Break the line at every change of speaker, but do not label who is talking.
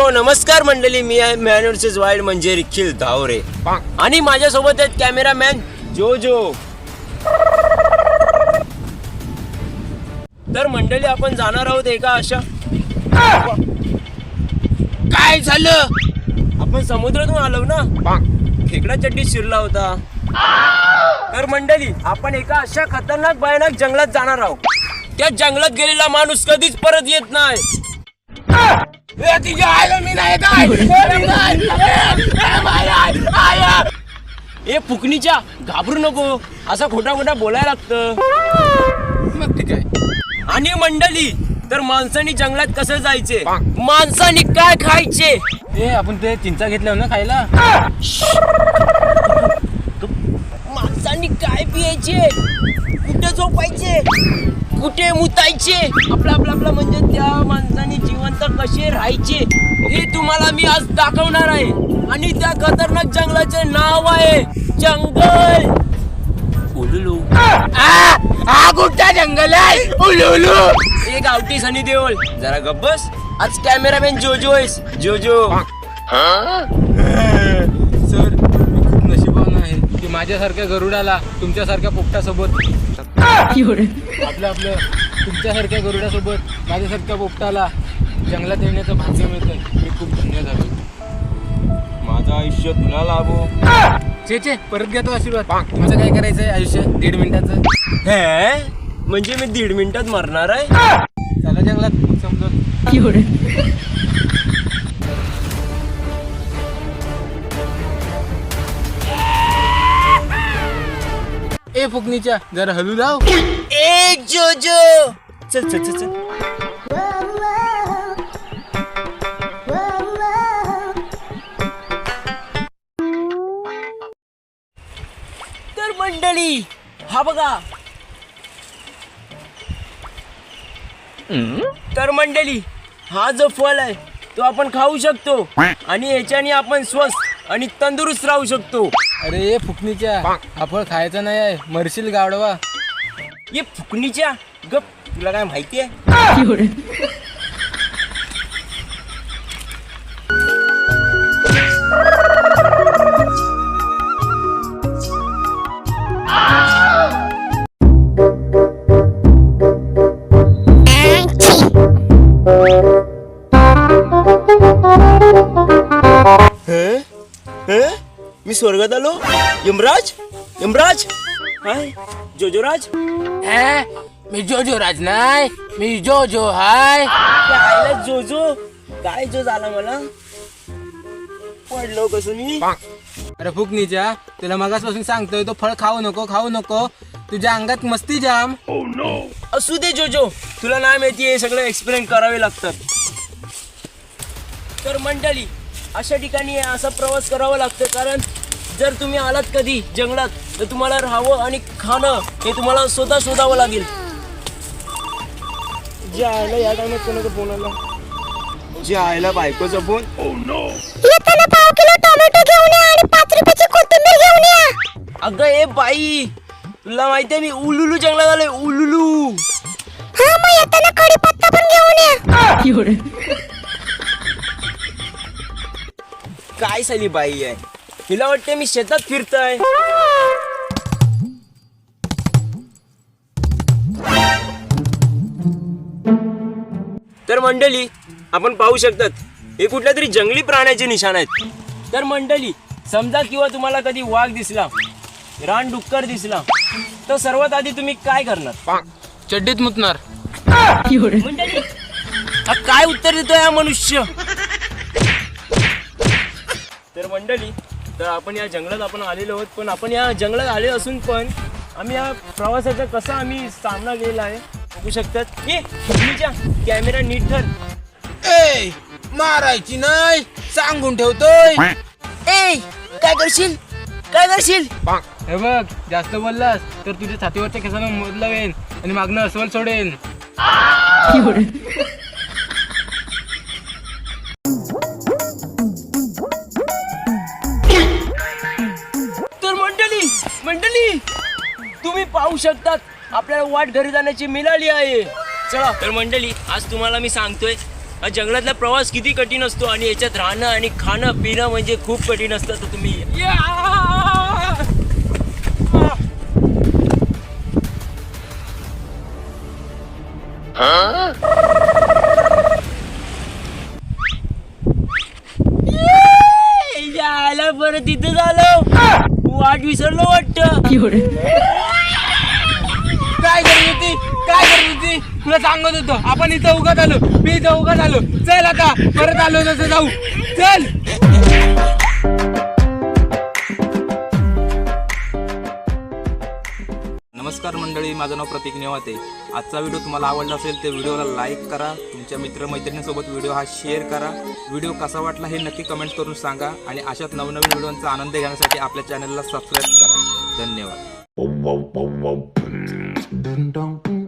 So नमस्कार मंडळी मी आहे मॅन वर्सेस वाईल्ड म्हणजे रिखिल धावरे. आणि माझ्यासोबत आहेत कॅमेरामॅन जो जो तर मंडळी आपण जाणार आहोत एका अशा काय झालं? आपण समुद्रातून आलो ना? खेकडा चड्डी शिरला होता. तर मंडळी आपण एका अशा खतरनाक भयानक जंगलात जाणार आहोत. त्या जंगलात गेलेला माणूस कधीच परत येत नाही. तिच्या आईला मी नाही. ए फुकणीच्या घाबरू नको. असा खोटा खोटा बोलायला लागतं.
मग ठीक आहे.
आणि मंडळी तर माणसानी जंगलात कसं जायचे? माणसानी काय खायचे?
ए आपण ते चिंचा घेतल्या ना खायला?
माणसांनी काय पियायचे? कुठे झोपायचे? कुठे मुतायचे? आपलं आपलं आपलं म्हणजे त्या माणसाने जिवंत कसे राहायचे? हे तुम्हाला मी आज दाखवणार आहे. आणि त्या खतरनाक जंगलाचे नाव आहे जंगल. उलुलू.
हा कुठचा जंगल आहे? उलुलू.
हे गावठी सनी देओल. जरा गब्बस आज कॅमेरामॅन जोजो आहेस. जोजो.
सर मी खूप नशिबान आहे. की माझ्यासारख्या गरुडाला तुमच्यासारख्या पोपटासोबत आपलं आपलं तुमच्यासारख्या गरुडासोबत माझ्यासारख्या पोपटाला जंगलात येण्याचं भाग्य मिळतं मी खूप धन्य झालो.
माझं आयुष्य तुला लाभो.
चे चे परत घेतो आशीर्वाद. माझं काय करायचंय आयुष्य? दीड मिनिटाचं.
हे? म्हणजे मी दीड मिनिटात मरणार आहे?
चला जंगलात समजून. ए फुकणीच्या जरा हलू लाव.
ए जोजो चल चल चल चल. तर मंडळी हा बघा. तर मंडळी हा जो फळ आहे तो आपण खाऊ शकतो. आणि याच्याने आपण स्वस्थ आणि तंदुरुस्त राहू शकतो.
अरे फुकणीच्या. फळ खायचा नाही आहे. मरशील गावडवा
ये फुकणीच्या? गप तुला काय माहिती आहे? हे? हे? मी स्वर्गात आलो यमराज? यमराज? हाय जोजोराज?
मी जो जो राज नाही मी जो जो हाय
आयला जोजो? काय जो झाला मला? पडलो कसं मी?
अरे फुकणीच्या तुला मगासपासून सांगतोय तो फळ खाऊ नको खाऊ नको. तुझ्या अंगात मस्ती जाम.
असू दे जोजो. तुला नाही माहिती हे सगळं एक्सप्लेन करावे लागतात. तर मंडळी अशा ठिकाणी असा प्रवास करावा लागतं कारण जर तुम्ही आलात कधी जंगलात तर तुम्हाला राहावं आणि खाणं हे तुम्हाला स्वतः शोधावं लागेल. जे आयला या टायमात कोणाचा फोन आला? जे आयला बायकोचा फोन
येताना पाव किलो टोमॅटो घेऊन या आणि पाच रुपयाची कोथिंबीर घेऊन या.
अगं ए बाई तुला माहितीये मी उलुलू जंगलात आलोय उलुलू.
हा मग येताना कढीपत्ता पण घेऊन या.
काय साली बाई आहे? हिला वाटते मी शेतात फिरतोय? तर मंडळी आपण पाहू शकतात हे कुठल्या तरी जंगली प्राण्याचे निशाण आहेत. तर मंडळी समजा किंवा तुम्हाला कधी वाघ दिसला रानडुक्कर दिसला तर सर्वात आधी तुम्ही काय करणार?
चड्डीत मुतणार.
मंडळी हा काय उत्तर देतोय हा मनुष्य? तर मंडळी तर आपण या जंगलात आपण आलेलो आहोत. पण आपण या जंगलात आले असून पण आम्ही या प्रवासाचा कसा आम्ही सामना केलेला आहे बघू शकतात. ये फुटणीच्या कॅमेरा नीट धर.
ए मारायची नाही. सांगून ठेवतोय.
ए काय करशील? काय करशील?
हे बघ जास्त बोललास तर तुझ्या छातीवरच्या केसानं मोद लावेन आणि मागणं अस्वल सोडेन.
पाहू शकतात. आपल्याला वाट घरी जाण्याची मिळाली आहे. चला. तर मंडळी आज तुम्हाला मी सांगतोय हा जंगलातला प्रवास किती कठीण असतो आणि याच्यात राहणं आणि खाणं पिणं म्हणजे खूप कठीण असतं. तर तुम्ही या! ये! यायला बरं तिथं झालं. वाट विसरलो वाटतं.
काय करत होती? काय करत होती? तुला सांगत होतो. आपण इथं उगाच आलो. मी इथं उगाच आलो. चल आता परत आलो तसं जाऊ. चल.
नमस्कार मंडळी माझं नाव प्रतीक नेवाते. आजचा व्हिडिओ तुम्हाला आवडला असेल तर व्हिडिओला लाईक करा. तुमच्या मित्रमैत्रिणींसोबत व्हिडिओ हा शेअर करा. व्हिडिओ कसा वाटला हे नक्की कमेंट करून सांगा आणि अशाच नवनवीन व्हिडिओंचा आनंद घेण्यासाठी आपल्या चॅनलला सबस्क्राईब करा. धन्यवाद.
Dun, dun, dun.